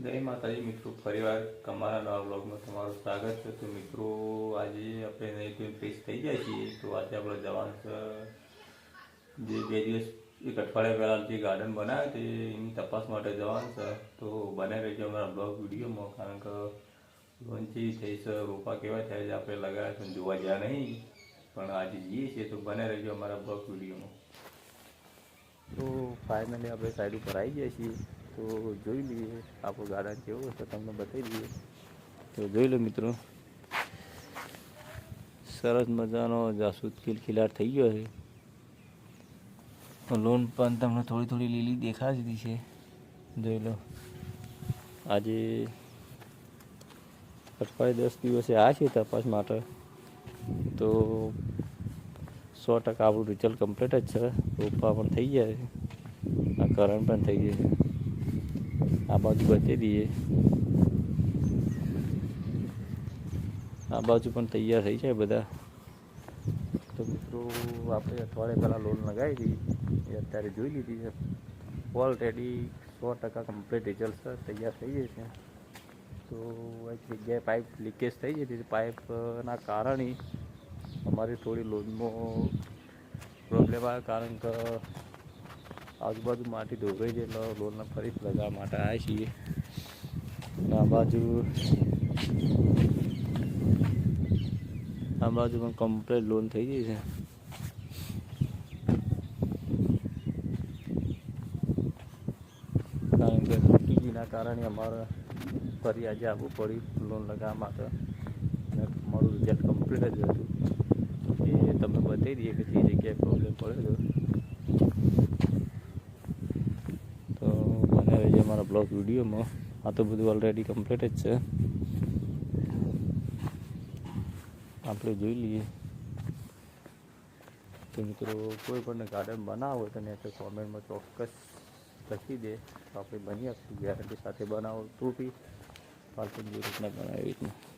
જય માતાજી, મિત્રો, ફરીવાર તમારા નવા બ્લોગમાં તમારું સ્વાગત છે. તો મિત્રો, આજે આપણે નહીં તો ફ્રેશ થઈ જાય છીએ. તો આજે આપણે જવાનું છે જે બે દિવસ, એક અઠવાડિયા પહેલાં જે ગાર્ડન બનાવ્યું તે એની તપાસ માટે જવાનું છે. તો બને રહેજો અમારા બ્લોગ વિડીયોમાં, કારણ કે લોન્ચી થઈ છે રોપા કેવા થયા છે, આપણે લગાવ્યા છે, જોવા ગયા નહીં. પણ આજે જઈએ છીએ, તો બને રહેજો અમારા બ્લોગ વિડીયોમાં. તો ફાઇનલી આપણે સાઈડ ઉપર આવી ગયા છીએ. તો જોઈ લઈએ. આપણું ગાર્ડન કેવું હશે તમને બતાવી દઈએ. તો જોઈ લો મિત્રો. સરસ મજાનો જાસૂદ ખિલખિલાટ થઈ ગયો છે. લોન પણ તમને થોડી થોડી લીલી દેખાતી છે જોઈ લો. આજે અઠવાડિયે દસ દિવસે આ છે તપાસ માટે. તો સો ટકા આપણું રિઝલ્ટ કમ્પ્લીટ જ છે. રોપા પણ થઈ જાય આ કરંટ પણ થઈ જાય આ બાજુ બતાવી દઈએ આ બાજુ પણ તૈયાર થઈ જાય બધા. તો મિત્રો, આપણે અઠવાડિયે પહેલાં લોન લગાવી હતી એ અત્યારે જોઈ લીધી છે. ઓલરેડી સો ટકા કમ્પ્લીટ રિઝલ્ટ તૈયાર થઈ જાય છે. તો એક જગ્યાએ પાઇપ લીકેજ થઈ જતી હતી. પાઇપના કારણે અમારી થોડી લોનમાં પ્રોબ્લેમ આવે કારણ કે આજુબાજુ માટી ધોવાઈ જાય એટલે ડોલને ફરી લગાવવા માટે આવ્યા છીએ. આ બાજુ આ બાજુ પણ કમ્પ્લેટ લોન થઈ ગઈ છે. કારણ કે ટીવીના કારણે અમારે ફરી આજે આવવું પડ્યું લોન લગાવવા માટે. અને મારું રિઝલ્ટ કમ્પ્લીટ જ હતું. એ તમે બતાવી દઈએ કે જે જગ્યાએ પ્રોબ્લેમ પડ્યો હતો તો અમારા બ્લોગ વિડીયોમાં. આ તો બધું ઓલરેડી કમ્પ્લીટ જ છે. આપણે જોઈ લઈએ. તો મિત્રો, કોઈ પણ ગાર્ડન બનાવો તો તો કોમેન્ટમાં ચોક્કસ લખી દે. તો આપણે બની આપીશું ગેરંટી સાથે બનાવો. તો બી પાલતું જે રીતના બનાવી રીતના.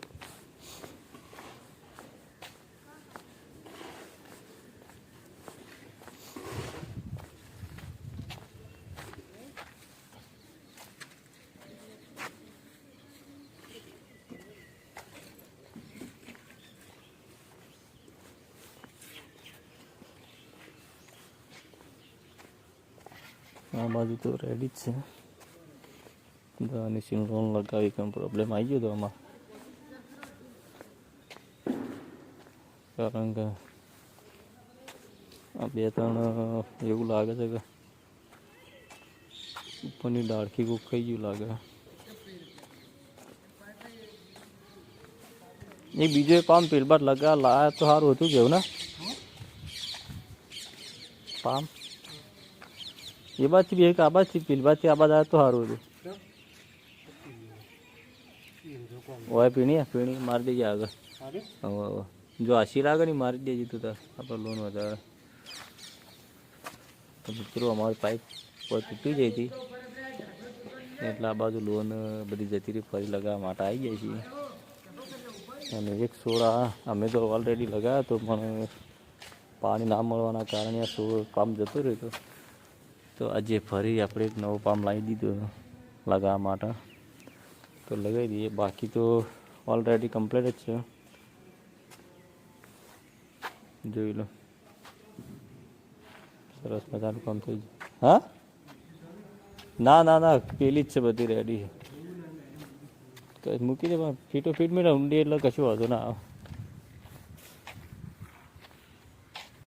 આ બાજુ તો રેડી જ છે. દવાની સીન લોન લગાવી કંઈ પ્રોબ્લેમ આવી ગયો હતો આમાં? કારણ કે આ બે ત્રણ, એવું લાગે છે કે ઉપરની ડાળખી કોક ખાઈ ગયું લાગે. એ બીજો એક પામ પેલબાટ લગા લાયા તો સારું હતું કેવું ને? પામ? એ બાજથી બી એક આ બાજથી પેલી બાજથી આ બાજુ આવ્યા તો સારું હતું ઓય પીણી પીણી મારી દેજે આગળ જો આશી લાગે ને મારી દેજે તું તાર આપણે લોન વધારે તો મિત્રો અમારી પાઇપ તૂટી જઈ હતી એટલે આ બાજુ લોન બધી જતી રહી ફરી લગાવવા માટે આવી જાય છીએ અને એક સોડા અમે તો ઓલરેડી લગાવ્યો હતો પણ પાણી ના મળવાના કારણે આ સોળ કામ જતું રહ્યું હતું તો આજે ફરી આપણે એક નવો પામ લાવી દીધો લગાવવા માટે. તો લગાવી દઈએ. બાકી તો ઓલરેડી કમ્પ્લીટ જ છે. જોઈ લો. સરસ મજાનું કામ થઈ ગયું. હા? ના ના ના, પેલી જ છે બધી રેડી છે મૂકી દે પણ. ફીટો ફીટ મેળવ ઊંડી એટલે કશું વાંધો ના આવે.